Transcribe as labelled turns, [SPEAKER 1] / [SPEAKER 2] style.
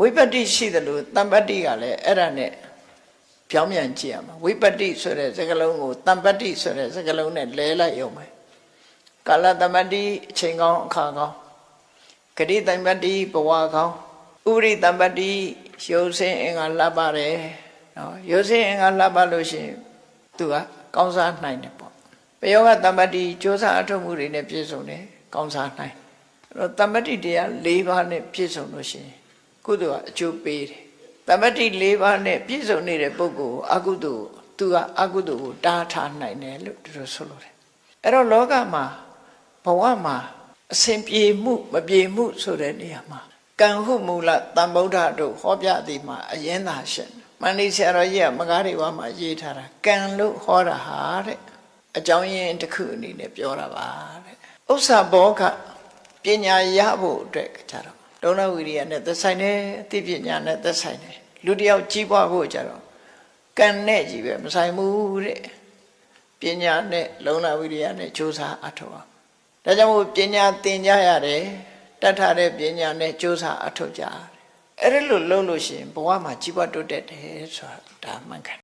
[SPEAKER 1] ဝိပတ္တိရှိတယ်လို့တမ္ပတ္တိကလည်းအဲ့ဒါနဲ့ပြောင်းပြန်ကြည့်ရမှာဝိပတ္တိဆိုတဲ့စကားလုံးကိုတမ္ပတ္တိဆိုတဲ့စကားလုံးနဲ့လဲလိုက်ရုံပဲကာလတမ္ပတ္တိအချိန်ကောင်းအခါကောင်းဂတိတမ္ပတ္တိဘဝကောင်းဥရိတမ္ပတ္တိရုပ်စင်းအင်္ဂါလှပ်ပါတယ်နော်ရုပ်စင်းအင်္ဂါလှပ်ပါလို့ရှိရင်သူကကောင်းစားနိုင်တယ်ပေါ့ပယောဂတမ္ပတ္တိစ조사အထုတ်မှုတွေနဲ့ပြည့်စုံတယ်ကောင်းစားနိုင်အဲ့တော့တမ္ပတ္တိတရား၄ပါးနဲ့ပြည့်စုံလို့ရှိရင် ကုသိုလ်ကအကျိုးပေးတယ်တမ္ပတ္တိ၄ပါးနဲ့ပြည့်စုံနေတဲ့ပုဂ္ဂိုလ်အကုသိုလ်သူကအကုသိုလ်ကိုတားထားနိုင်တယ်လို့သူတို့ဆိုလိုတယ်အဲ့တော့လောကမှာဘဝမှာအစဉ်ပြေမှုမပြေမှုဆိုတဲ့နေရာမှာကံဟုမူလတန်ဗုဒ္ဓတို့ဟောပြသည်မှာအရင်သာရှင်မန္တိဆရာတော်ကြီးကမကားတွေဝါမှာရေးထားတာကံလို့ဟောတာဟာတဲ့အကြောင်းရင်းတစ်ခုအနေနဲ့ပြောတာပါတဲ့ဥစ္စာဘောကပညာရဖို့အတွက်ကြတော့ ဒုဏဝိရိယနဲ့သက်ဆိုင်တယ်အသိပညာနဲ့သက်ဆိုင်တယ်လူတစ်ယောက်ကြီးပွားဖို့ကြတော့ကံနဲ့ကြီးပဲမဆိုင်ဘူးတဲ့ပညာနဲ့လုံလဝိရိယနဲ့ကြိုးစားအထောက်အောင်ဒါကြောင့်မို့ပညာသင်ကြရတယ်တတ်ထားတဲ့ပညာနဲ့ကြိုးစားအထောက်ကြရတယ်အဲ့ဒါလို့လုပ်လို့ရှိရင်ဘဝမှာကြီးပွားတိုးတက်တယ်ဆိုတာဒါမှန်ကန်